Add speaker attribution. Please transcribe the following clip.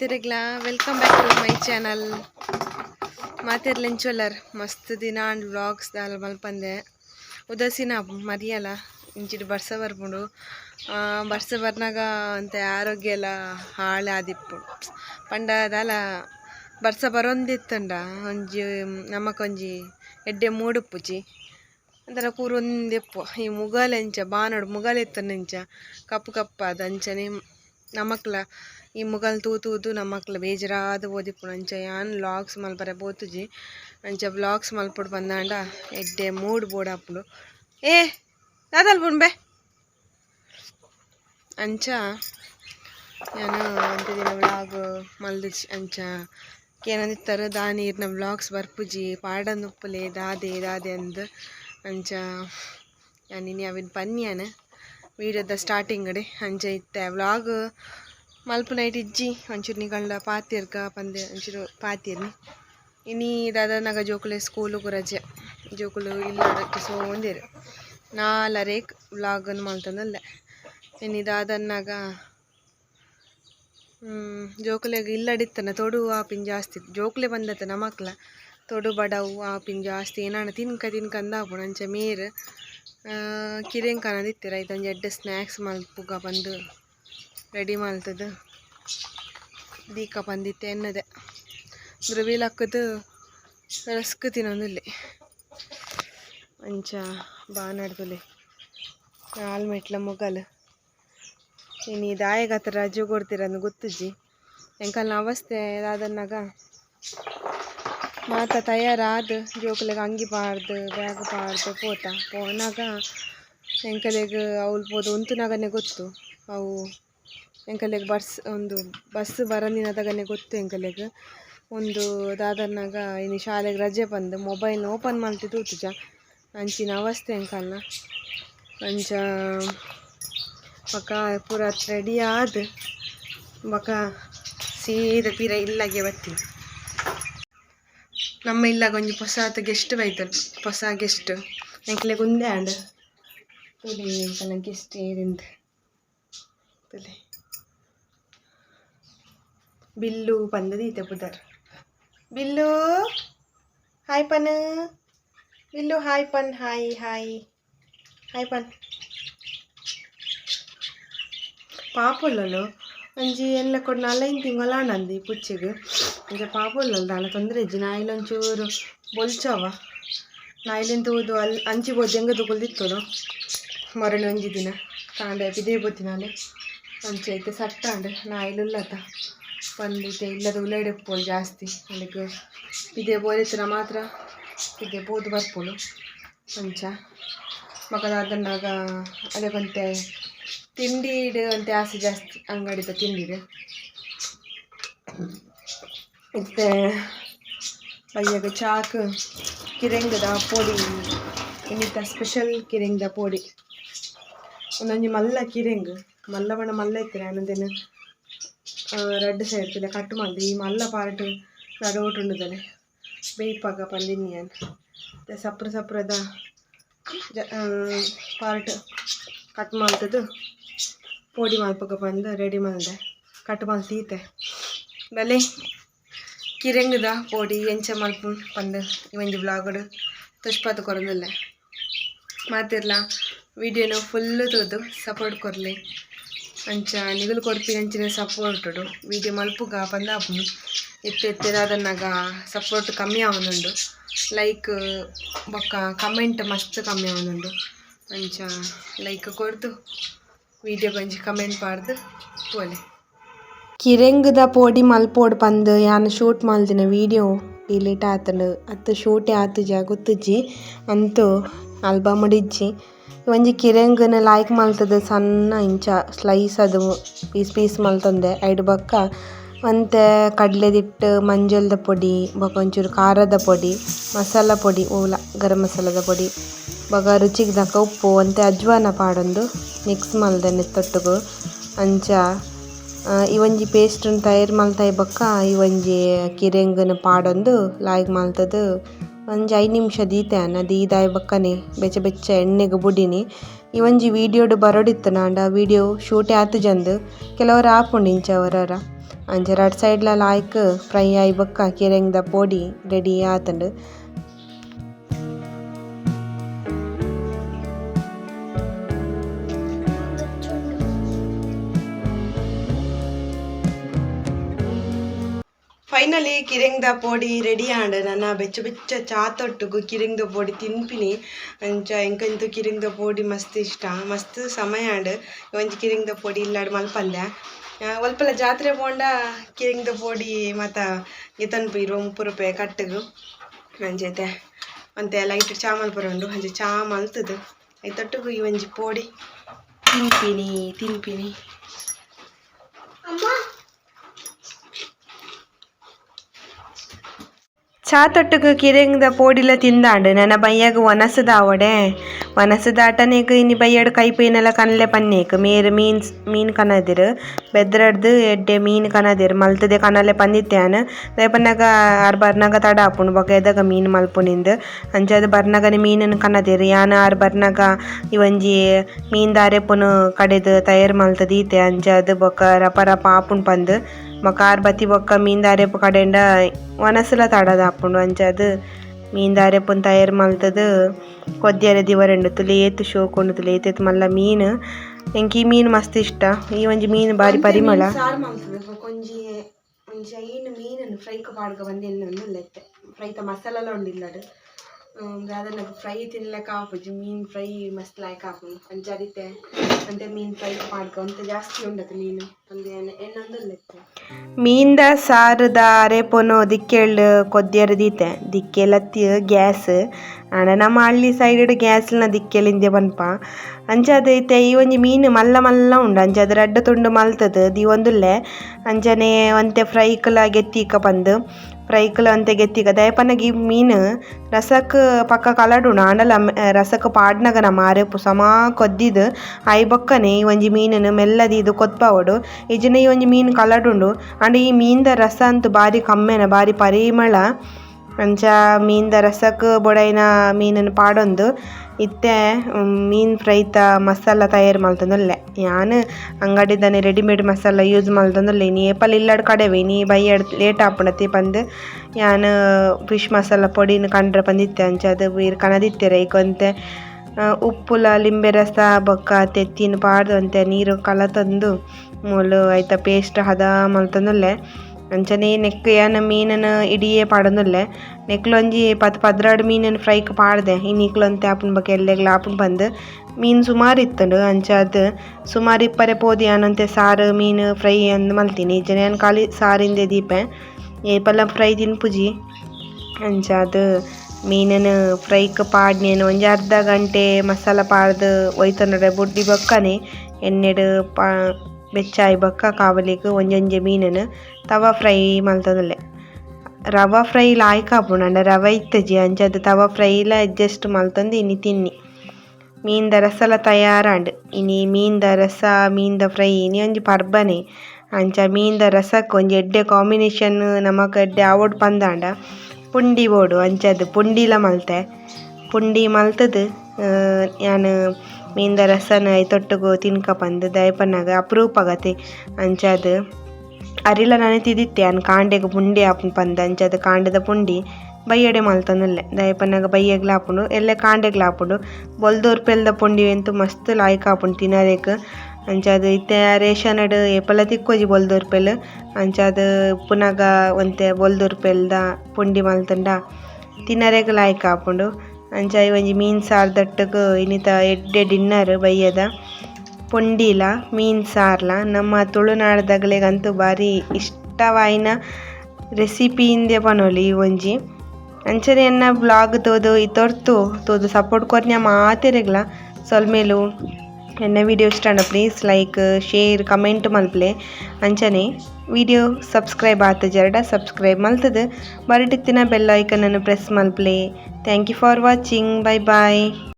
Speaker 1: ಮಾತಿರಗ್ಲ welcome back to my channel ಮಾತಿರ್ಲಿಂಚೋಲರ್ ಮಸ್ತ್ ದಿನ and vlogs ದಾಲ ಮಲ್ಪಂದೆ ಉದಸಿನ ಮರಿಯಲ್ಲ. ಇಂಚಿಟ್ಟು ಬರ್ಸ ಆ, ಬರ್ಸ ಬರ್ನಾಗ ಅಂತ ಆರೋಗ್ಯ ಎಲ್ಲ ಹಾಳೆ ಆದಿಪ್ಪು ಪಂಡ ದಾಲ ಬರ್ಸ ಬರೊಂದಿತ್ತಂಡ ಒಂಜಿ ನಮಕೊಂಜಿ ಎಡ್ಡೆ ಮೂಡುಪ್ಪುಜಿ ಅಂತರ ಕೂರೊಂದಿಪ್ಪು. ಈ ಮುಗಲೆಂಚ ಬಾನೋಡು ಮುಗಲೆತ್ತನೆಂಚ ಕಪ್ಪು ಕಪ್ಪಾದ ಅಂಚನೆ ನಮಕ್ಲ ಈ ಮುಗಲ್ ತೂತೂದು ನಮ್ಮ ನಮಕ್ಲ ಬೇಜರಾದ ಓದಿಪ್ಪುಡು ಅಂಚ ಯಾನ್ ವ್ಲಾಗ್ಸ್ ಮಲ್ಪರೆ ಪೋತುಜಿ ಅಂಚ ವ್ಲಾಗ್ಸ್ ಮಲ್ಪುಡು ಬಂದಾಂಡ ಎಡ್ಡೆ ಮೂಡ್ ಬೋಡಾಪುಡು ಏ ದಾದಲ್ ಬುಣ್ಬೆ? ಅಂಚ ನಾನು ಅಂತ ವ್ಲಾಗ್ ಮಲ್ದಿಜ್ ಅಂಚ ಕೇನಂದಿತ್ತರ ದಾನೀರ್ನ ವ್ಲಾಗ್ಸ್ ಬರ್ಪುಜಿ. ಪಾಡಂದುಪ್ಪುಲೆ ದಾದೆ ದಾದೆ ಅಂದ್. ಅಂಚ ಯಾನಿನಿ ಅವಿನ ಪನ್ಯಾನ. ವೀಡಿಯೋದ ಸ್ಟಾರ್ಟಿಂಗ್ ಅಂಚ ಇತ್ತೆ. ವ್ಲಾಗ್ ಮಲ್ಪ ನೈಟ್ ಇಜ್ಜಿ, ಒಂಚೂರು ನಿಗಂಡ ಪಾತಿರ್ಗ ಪಂದೆ ಒಂಚೂರು ಪಾತಿರ್ನಿ. ಇನಿ ದಾದನಗ ಜೋಕುಲೆ ಸ್ಕೂಲುಗು ರಜೆ. ಜೋಕುಲು ಇಲ್ಲ ಸೊ ಒಂದೇರು ನಾಲರೇಕ್ ವ್ಲಾಗನ್ನು ಮಲ್ತಂದಲ್ಲೆ ಇನಿ ದಾದನ್ನಾಗ ಜೋಕುಲೆಗ್ ಇಲ್ಲಡಿತ್ತನ, ತೊಡು ಆಪಿನ್ ಜಾಸ್ತಿ. ಜೋಕುಲೆ ಬಂದತ್ತ ನಮಕ್ಲ ತೊಡು ಬಡವು ಆಪಿನ್ ಜಾಸ್ತಿ. ಏನಾನ ತಿನ್ಕ ತಿನ್ಕ ಅಂದಾಪುಂಡು ಅಂಚ ಮೇರ್ ಕಿರೆಂಗ್ ಇದೊಂದು ಐತ ಒಂಜಿ ಎಡ್ಡೆ ಸ್ನ್ಯಾಕ್ಸ್ ಮಲ್ಪುಗ ಬಂದು. ರೆಡಿ ಮಾಡ್ತದ. ದೀಕ ಬಂದಿತ್ತೆ ಎನ್ನದೆ. ದ್ರವೀಲಕ್ಕದು ರಸ್ಕ್ ಬಾ ಅಂಚ ಹಾಲು ಮೆಟ್ಲ ಮುಗಲ್ ಇನ್ನು ದಾಯಗ ಹತ್ರ ರಜೆ ಕೊಡ್ತೀರಂದು ಗೊತ್ತಜ್ಜಿ. ಎಂಕಲ್ನ ಅವಸ್ಥೆ ಅದನ್ನಾಗ ಮಾತ ತಯಾರಾದ, ಜೋಕುಲೆಗ್ ಅಂಗಿ ಪಾಡ್ದು, ಬ್ಯಾಗ್ ಪಾಡ್ದು ಪೋತ. ಪೋನಾಗ ಎಂಕಲೆಗ್ ಅವ್ಳು ಪೋದು ಉಂತುನಾಗನೆ ಗೊತ್ತು. ಅವು ಎಂಕಲೆಗ್ ಬಸ್, ಒಂದು ಬಸ್ ಬರದಿನದಾಗನೆ ಗೊತ್ತು ಎಂಕಲೆಗ್ ಒಂದು ದಾದರ್ನಾಗ ಇನ್ನು ಶಾಲೆಗೆ ರಜೆ ಬಂದು ಮೊಬೈಲ್ ಓಪನ್ ಮಾಡ್ತಿದ್ದು ತೂತುಜ ಅಂಚಿನ ಅವಸ್ಥೆ ಎಂಕಲ್ನ. ಅಂಚ ಬಕ ಪೂರ ರೆಡಿ ಆದ್ ಬಕ ಸೀದ ತೀರ ಇಲ್ಲಗೆ ಬತ್ತಿ ನಮ್ಮ ಇಲ್ಲಾಗ ಒಂಜಿ ಹೊಸ ಗೆಸ್ಟ್ ಬೈತಲ್ ಹೊಸ ಗೆಸ್ಟ್ ಎಂಕಲೆಗೆ ಒಂದೇ ಆಂಡ್ ಗೆಸ್ಟ್ ಏರಿಂದ್ ತುಲಿ ಬಿಲ್ಲು ಪಂದದೀತೆ ಪುದರ್ ಬಿಲ್ಲು ಹಾಯ್ ಪನ್ ಬಿಲ್ಲು ಹಾಯ್ ಪನ್ ಹಾಯ್ ಹಾಯ್ ಹಾಯ್ ಪನ್ ಪಾಪುಲ್ಲಲು ಒಂಜಿ ಎಲ್ಲ ಕೊಡ್ ನಲೈನ್ ತಿಂಗಳಾನಂದಿ ಪುಚ್ಚಿಗ್ ಇಂಚ ಪಾಪುಲ್ಲಲ್ ದಾಲ ತೊಂದರೆ ಇಜ್ಜಿ ನಾಯಿಲೊಂಚೂರು ಬೊಲ್ಚವ ನಾಯಿಲಿಂದ ತೂದು ಅಲ್ಲಿ ಅಂಚಿ ಬೋದು ಎಂಗ ತಗೊಳ್ದಿತ್ತುಡು ಮರಳಿ ಒಂಜಿ ದಿನ ಕಾಂಡೆ ಬಿದೇ ಬೊತ್ತಿನಾಲೆ ಅಂಚೈತೆ ಸಟ್ಟಾಂಡ್ ನಾಯಿಲುಲ್ಲತ ಇದೆ ಇಲ್ಲದ ಉಳ್ಳಾಡೆ ಪೋಲ್ ಜಾಸ್ತಿ. ಅಲ್ಲಿಗೆ ಇದೇ ಬೋಲಿತ್ತಿನ ಮಾತ್ರ ಬಿದೆ ಬೋದು ಬರ್ಪುಡು ಅಂಚ ಮಗದ ಅದನ್ನಾಗ ಅದಕ್ಕಂತೆ ತಿಂಡಿಡ್ ಅಂತೆ ಆಸೆ ಜಾಸ್ತಿ, ಅಂಗಡಿದ ತಿಂಡಿಡ್ ಮತ್ತೆ ಅಯ್ಯಾಗ ಚಾಕ್, ಕಿರೆಂಗದ ಪೋಡಿ, ಇನ್ನಿತ ಸ್ಪೆಷಲ್ ಕಿರೆಂಗದ ಪೋಡಿ. ಒಂದೊಂದು ಮಲ್ಲ ಕಿರೆಂಗ್. ಇತ್ತಿನ ಅನ್ನದೇನು ರೆಡ್ ಸೈಡ್ ಪಿಲ್ಲ ಕಟ್ ಮಾಡ್ದು ಈ ಮಲ್ಲ ಪಾರ್ಟ್ ನಡೋಟ್ ಉಂಡುದಲೆ ಬೇಯ್ಪಾಗ ಪಂದಿನಿಯನ್ ಮತ್ತೆ ಸಪ್ರ ಸಪ್ರದ ಜ ಪಾರ್ಟ್ ಕಟ್ ಮಾಡ್ತದು ಪೊಡಿ ಮಲ್ಪಗ ಬಂದು ರೆಡಿ ಮಾಡಿದೆ ಕಟ್ ಮಲ್ತೀತೆ ಬೆಲೆ ಕಿರೆಂಗದ ಪೊಡಿ ಎಂಚ ಮಲ್ಪು ಪಂದು ಇವಂಜಿ ಬ್ಲಾಗಡ್ ತುಷ್ಪಾತ ಕೊರದಿಲ್ಲ ಮಾತಿರ್ಲ ವಿಡಿಯೋನು ಫುಲ್ಲು ತೋದು ಸಪೋರ್ಟ್ ಕೊರ್ಲಿ ಅಂಚ, ನಿಗುಲು ಕೊಡ್ಪಿ ಅಂಚಿನ ಸಪೋರ್ಟ್ ವೀಡಿಯೋ ಮಲ್ಪುಗ ಪಂದಾಪುನು ಎತ್ತ ಎತ್ತಿದಾದನ್ನಾಗ ಸಪೋರ್ಟ್ ಕಮ್ಮಿ ಆವನುಂಡು ಲೈಕ್ ಬೊಕ್ಕ ಕಮೆಂಟ್ ಮಸ್ತ್ ಕಮ್ಮಿ ಆವನುಂಡು ಅಂಚ ಲೈಕ್ ಕೊಡ್ದು. ವೀಡಿಯೋ ಒಂಜಿ ಕಮೆಂಟ್ ಪಾಡ್ದು. ಪೋಲೆ ಕಿರೆಂಗದ ಪೋಡಿ ಮಲ್ಪೋಡು ಪಂದ್, ಯಾನ್ ಶೂಟ್ ಮಲ್ದಿನ ವೀಡಿಯೋ ಡಿಲೀಟ್ ಆತಂಡು ಅತ್ತ ಶೂಟೇ ಆತುಜ ಗೊತ್ತುಜಿ ಅಂತೂ ಆಲ್ಬಮ್ ಇಜ್ಜಿ ಒಂಜಿ ಕಿರೆಂಗನ ಲಾಯ್ಕ್ ಮಲ್ತದ ಸಣ್ಣ ಇಂಚ ಸ್ಲೈಸ್ ಅದು ಪೀಸ್ ಪೀಸ್ ಮಲ್ತಂದೆ, ಐಡ್ ಬೊಕ್ಕ ಒಂತೆ ಕಡಲೆದಿಟ್ಟು ಮಂಜಲ್ದ ಪೊಡಿ ಬೊಕ ಒಂಚೂರು ಖಾರದ ಪೊಡಿ, ಮಸಾಲ ಪೊಡಿ, ಓಲ ಗರಂ ಮಸಾಲದ ಪೊಡಿ ಬೊಕ ರುಚಿಗೆ ತಕ್ಕ ಉಪ್ಪು, ಅಂತೆ ಅಜ್ವಾನ ಪಾಡೊಂದು ಮಿಕ್ಸ್ ಮಲ್ದೆ ತೊಟ್ಟುಗು, ಅಂಚ ಈ ಒಂಜಿ ಪೇಸ್ಟ್ನ್ ತಯಾರು ಮಲ್ತೈ ಬೊಕ್ಕ ಈ ಒಂಜಿ ಕಿರೆಂಗನ ಪಾಡೊಂದು ಲಾಯ್ಕ್ ಮಲ್ತದು ಒಂಜಿ ಐದು ನಿಮಿಷ ದೀತೆನ ದೀದಾಯ ಬೊಕ್ಕನೆ, ಬೆಚ್ಚ ಬೆಚ್ಚ ಎಣ್ಣೆಗ್ ಬುಡಿನಿ ಈ ಒಂಜಿ ವಿಡಿಯೋಡ್ ಬರೋಡಿತ್ತು ನಾಂಡ ವಿಡಿಯೋ ಶೂಟೇ ಆತುಜಂದ್ ಕೆಲವರು ಆಪುಂಡು ಇಂಚ ಅವರರ. ಅಂಚ ಸೈಡ್ಲ ಲಾಯ್ಕ್, ಫ್ರೈ ಆಯಿ ಬೊಕ್ಕ, ಕಿರೆಂಗ್ದ ಪೊಡಿ, ರೆಡಿ ಆತುಂಡು. ಫೈನಲಿ ಕಿರೆಂಗ್ದ ಪೋಡಿ ರೆಡಿ ಆಂಡ್ ನನ್ನ ಬೆಚ್ಚ ಬೆಚ್ಚ ಚಾತೊಟ್ಟುಗು ಕಿರೆಂಗ್ದ ಪೋಡಿ ತಿನ್ಪಿನಿ. ಅಂಚ ಎಂಕಂತು ಕಿರೆಂಗ್ದ ಪೋಡಿ ಮಸ್ತ್ ಇಷ್ಟ. ಮಸ್ತ್ ಸಮಯ ಆಂಡ್ ಒಂಜಿ ಕಿರೆಂಗ್ದ ಪೊಡಿ ಇಲ್ಲಾಡ್ ಮಲ್ಪಲ್ಯ. ಒಲ್ಪಲ ಜಾತ್ರೆ ಪೋಂಡ ಕಿರೆಂಗ್ದ ಪೋಡಿ ಮತ್ತ ಇತನ್ಪು ಇರುವ ಮುಪ್ಪು ರೂಪಾಯಿ ಕಟ್ಟುಗು. ಅಂಚೈತೆ ಅಂತೆ ಲೈಟ್ ಚಾ ಮಲ್ಪುರ ಉಂಡು. ಅಂಚೆ ಚಾ ಮಲ್ತದು. ಐತೊಟ್ಟುಗು ಈ ಒಂಜಿ ಪೋಡಿ. ತಿನ್ಪಿನಿ ತಿನ್ಪಿನಿ. ಚಾ ತೊಟ್ಟುಗು ಕಿರೆಂಗ್ದ ಪೋಡಿಲ ತಿಂದಾಂಡ್ ನನ್ನ ಬಯ್ಯಾಗ ಒನಸದ ಅವಡೆ ಒನಸದ ಆಟನೇಗ್ ಇನಿ ಬಯ್ಯಾಡ್ ಕೈಪೈನೆಲ್ಲ ಕನ್ಲೆ ಪನ್ನೇಕ್ ಮೇರ್ ಮೀನ್ ಮೀನ್ ಕನದಿರ್ ಬೆದ್ರಡ್ದು ಎಡ್ಡೆ ಮೀನ್ ಕನದಿರ್ ಮಲ್ತದೆ ಕನಲೆ ಪಂದಿತ್ಯಾನ್ ದಾಯಪನ್ನಾಗ ಆರ್ ಬರ್ನಾಗ ತಡ ಆಪುಂಡು ಬೊಕ ಎದಾಗ ಮೀನ್ ಮಲ್ಪುನಿಂದ್ ಅಂಚಾದ್ ಬರ್ನಾಗನೆ ಮೀನನ್ ಕನದಿರ್ ಯಾನ್ ಆರ್ ಬರ್ನಾಗ ಇವಂಜಿ ಮೀನ್ ದಾರೆಪುನು ಕಡೆದ್ ತಯಾರ್ ಮಲ್ತದ್ ಈತೆ ಅಂಚಾದ್ ಬೊಕ ರಪ ರಪ ಆಪುಂಡ್ ಪಂದ್ ಬೊಕ ಆರ್ ಬತ್ತಿ ಬೊಕ್ಕ ಮೀನ್ ದಾರೆಪ್ ಕಡೆಂಡ ಒನಸುಲ ತಡದ ಆಪುಂಡು ಅಂಚಾದ್ ಮೀನ್ ದಾರೆಪುನ್ ತಯಾರ್ മലത്തത് ಕೊದ್ಯರೆ ദിവ ತುಲೆ ಏತ್ ಶೋಕುಂಡು ತುಲೆ ಏತೆತ್ ಮಲ್ಲ ಮೀನ್. ಎಂಕ್ ಈ ಮೀನ್ ಮಸ್ತ್ ಇಷ್ಟ. ಈ ಒಂಜಿ ಮೀನ್ ಬಾರಿ ಪರಿಮಳ. ಸಾರ್ ಮಲ್ತದ್. ಒಂಜಿ ಒಂಜಿ ಐನ್ ಮೀನನ್ ಫ್ರೈಕ್ ಪಾಡ್ಗ ಬಂದೆನ್ನ ಲೆತ್ತೆ ಫ್ರೈತ ಉಂಡಿಲ್ಲಡ್ ದಾದ నాకు ಫ್ರೈ ಆಪುಜಿ ಮೀನ್ ಫ್ರೈ ಮಸ್ತ್ ಲಾಯ್ಕ್ ಆಪುಂಡು ಅಂಚಾದಿತ್ತೆ ಅಂತೆ ಮೀನ್ ಫ್ರೈ ಮಾಡ್ಕೊಂತ ಜಾಸ್ತಿ ಉಂಡತ್ತೆ ಮೀನು ಒಂದೆ ಎನ್ನೊಂದು ಲೆಕ್ಕ ಮೀನ್ದ ಸಾರದ ಅರೆಪೋನು ದಿಕ್ಕೆಳ್ಳು, ಕೊದ್ಯರ್ ದೀತೆ ದಿಕ್ಕೆಲತ್ತಿ ಗ್ಯಾಸ್. ಅಣ್ಣ ನಮ್ಮ ಹಳ್ಳಿ ಸೈಡ್ ಗ್ಯಾಸ್ನ ದಿಕ್ಕೆಲಿಂದೆ ಪನ್ಪ ಅಂಜಾದೈತೆ ಈ ಒಂಜಿ ಮೀನ್ ಮಲ್ಲ ಮಲ್ಲ ಉಂಡು ಅಂಚಾದ್ ರಡ್ಡ್ ತುಂಡು ಮಲ್ತದ ದಿ ಒಂದುಲ್ಲೆ ಅಂಚನೆ ಒಂತೆ ಫ್ರೈಕ್ಲ ಗೆತ್ತಿಕ ಪಂದ್ ಫ್ರೈಕ್ಲ ಗೆತ್ತಿಗ. ದಯಪನಗಿ ಈ ಮೀನ್ ರಸಕ್ ಪಕ್ಕ ಕಲಡುಂಡು ಆಂಡಲ ರಸಕ್ ಪಾಡ್ನಗ ನಮ ಅರೆಪು ಸಮ ಕೊದ್ದಿದ್. ಐ ಬೊಕ್ಕನೆ ಈ ಒಂಜಿ ಮೀನ್ ಮೆಲ್ಲ ದೀದ್ ಕೊತ್ಪವೊಡು ಇಜ್ಜಿಂಡ ಈ ಒಂಜಿ ಮೀನ್ ಕಲಡುಂಡು. ಆಂಡ ಈ ಮೀನ್ದ ರಸ ಅಂತು ಬಾರಿ ಕಮ್ಮೆನ ಬಾರಿ ಪರಿಮಳ. ಅಂಚ ಮೀನ್ದ ರಸಕ್ ಬೊಡೈನ ಮೀನನ್ನು ಪಾಡೊಂದು. ಇತ್ತೆ ಮೀನ್ ಫ್ರೈತ ಮಸಾಲ ತಯಾರು ಮಲ್ತೊಂದುಲ್ಲೆ ಯಾನ್ ಅಂಗಡಿದನೆ ರೆಡಿಮೇಡ್ ಮಸಾಲ ಯೂಸ್ ಮಲ್ತೊಂದುಲ್ಲೆ ಇನಿ ಏಪಲ ಇಲ್ಲಡ್ ಕಡೆವೆ ಇನಿ ಬಯ್ಯಡ್ ಲೇಟ್ ಆಪುಂಡತೆ ಪಂದ್ ಯಾನ್ ಫಿಶ್ ಮಸಾಲ ಪೊಡಿನ್ ಕಂಡ್ರೆ ಪಂದಿತ್ತೆ ಅಂಚಾದ್ ವೀರ್ ಕನದಿತ್ತೆರ್ ಆ, ಉಪ್ಪುಲ ಲಿಂಬೆ ರಸ ಬೊಕ್ಕ ತೆತ್ತಿನ ಪಾಡ್ದ್ ಒಂತೆ ನೀರು ಕಲತೊಂದು ಮೂಲು ಐತ ಪೇಸ್ಟ್ ಹದ ಮಲ್ತೊಂದುಲ್ಲೆ ಅಂಚನೆ ನೆಕ್ಕ್ ಯಾನ್ ಮೀನ್ನ್ ಇಡಿಯೇ ಪಾಡೊಂದುಲ್ಲೆ. ನೆಕ್ಲ್ ಒಂಜಿ ಪತ್ ಪದ್ರಾಡ್ ಮೀನನ್ ಫ್ರೈಕ್ ಪಾಡ್ದೆ. ಈ ಒಂತೆ ಆಪುನ್ ಬೊಕ ಎಲ್ಲೆಗ್ಲ ಆಪುಂಡ್ ಪಂದ್ ಮೀನ್ ಸುಮಾರ್ ಇತ್ತುಂಡು. ಅಂಚಾದ್ ಸುಮಾರ್ ಇಪ್ಪರೆ ಪೋದಿ ಒಂತೆ ಸಾರು, ಮೀನ್, ಫ್ರೈ ಅಂದ್ ಮಲ್ತಿನಿ. ಇಜ್ಜನೆ ಯಾನ್ ಖಾಲಿ ಸಾರಿಂದೆ ದೀಪೆ. ಏಪಲ ಫ್ರೈ ತಿನ್ಪುಜಿ ಅಂಚಾದ್ ಮೀನನ್ ಫ್ರೈಕ್ ಪಾಡ್ನೇನು. ಒಂಜಿ ಅರ್ಧ ಗಂಟೆ ಮಸಾಲ ಪಾಡ್ದ್ ಒಯ್ತೊಂಡ್ರೆ ಬುಡ್ಡಿ ಬೊಕ್ಕನೆ. ಎನ್ನೆಡ್ ಪಾ ಬೆಚ್ಚಾಯಿ ಬೊಕ್ಕ ಕಾವಲಿಗ್ ಒಂಜಿ ಒಂಜಿ ಮೀನನ್ ತವ ಫ್ರೈ ಮಲ್ತೊಂದುಲ್ಲೆ ರವ ಫ್ರೈ ಲಾಯ್ಕ್ ಆಪುಂಡು ಆಂಡ ರವ ಇತ್ತಜಿ ಅಂಚಾದ್ ತವ ಫ್ರೈಲ ಎಡ್ಜಸ್ಟ್ ಮಲ್ತೊಂದು ಇನಿ ತಿನ್ನಿ ಮೀನ್ದ ರಸಲ ತಯಾರಾಂಡ್ ಇನಿ ಮೀನ್ದ ರಸ ಮೀನ್ದ ಫ್ರೈ ಇನಿ ಒಂಜಿ ಪರ್ಬನೆ ಅಂಚ ಮೀನ್ದ ರಸಕ್ ಒಂಜಿ ಎಡ್ಡೆ ಕಾಂಬಿನೇಷನ್ ನಮಕ್ ಎಡ್ಡೆ ಆವೊಡ್ ಪಂದಾಂಡ ಪುಂಡಿ ಬೋಡು ಅಂಚಾದ್ ಪುಂಡಿಲ ಮಲ್ತೆ ಪುಂಡಿ ಮಲ್ತದ್ ಆ, ಯಾನ್ ಮೀನ್ದ ರಸನ್ ತಿನ್ಕ ಪಂದ್ ದಾಯಪನ್ನಗ ಅಪರೂಪಗತೆ ಅಂಚಾದ್. ಅರಿಲ ನನೆತಿದಿತ್ತೆ ಯಾನ್ ಕಾಂಡೆಗ್ ಪುಂಡಿ ಆಪುಂಡ್ ಪಂದ್ ಅಂಚಾದ ಕಾಂಡದ ಪುಂಡಿ ಬಯ್ಯಡೆ ಮಲ್ತೊಂದುಲ್ಲೆ ದಾಯಪನ್ನಗ ಬಯ್ಯಗ್ಲ ಆಪುಂಡು, ಎಲ್ಲೆ ಕಾಂಡೆಗ್ಲ ಆಪುಂಡು. ಬೊಲ್ದೋರ್ಪೆಲ್ದ ಪುಂಡಿ ಎಂತು ಮಸ್ತ್ ಲಾಯ್ಕ್ ಆಪುಂಡು ತಿನರೆಗ್ ಅಂಚಾದ್ ಇತ್ತೆ ರೇಷನ್ಡ್ ಏಪಲ ತಿಕ್ಕೊಜಿ ಬೊಲ್ದೋರ್ಪೆಲ್ ಅಂಚಾದ್ ಪುನಗ ಒಂತೆ ಬೊಲ್ದೋರ್ಪೆಲ್ದ ಪುಂಡಿ ಮಲ್ತುಂಡ ತಿನರೆಗ್ ಲಾಯ್ಕ ಆಪುಂಡು. ಅಂಚ ಈ ಒಂಜಿ ಮೀನ್ ಸಾರ್ ದಟ್ಟಗ್ ಇನಿತ ಎಡ್ಡೆ ಡಿನ್ನರ್ ಬಯ್ಯದ. ಪೊಂಡಿಲ ಮೀನ್ ಸಾರ್ಲ. ನಮ್ಮ ತುಳುನಾಡ್ದಗ್ಲೆಗಂತೂ ಬಾರಿ ಇಷ್ಟವಾಯಿನ ರೆಸಿಪಿ ಇಂದೆ ಪನೊಲಿ ಈ ಒಂಜಿ. ಅಂಚನೆ ಎನ್ನ ಬ್ಲಾಗ್ ತೋದು ಇತ್ತೊರ್ತು ತೋದು, ಸಪೋರ್ಟ್ ಕೊರ್ನ ಮಾತೆರೆಗ್ಲ. ಸೊಲ್ಮೇಲು ಎನ್ನ ವಿಡಿಯೋ ಇಷ್ಟ ಪ್ಲೀಸ್ ಲೈಕ್ ಶೇರ್ ಕಮೆಂಟ್ ಮಲ್ಪಲೆ ಅಂಚನೆ ವಿಡಿಯೋ ಸಬ್ಸ್ಕ್ರೈಬ್ ಆತ ಜರಡ ಸಬ್ಸ್ಕ್ರೈಬ್ ಮಲ್ತದ್ ಬರಟಿತ್ತಿನ ಬೆಲ್ ಐಕನ್ ಅನ್ನು press ಮಲ್ಪಲೆ thank you for watching bye bye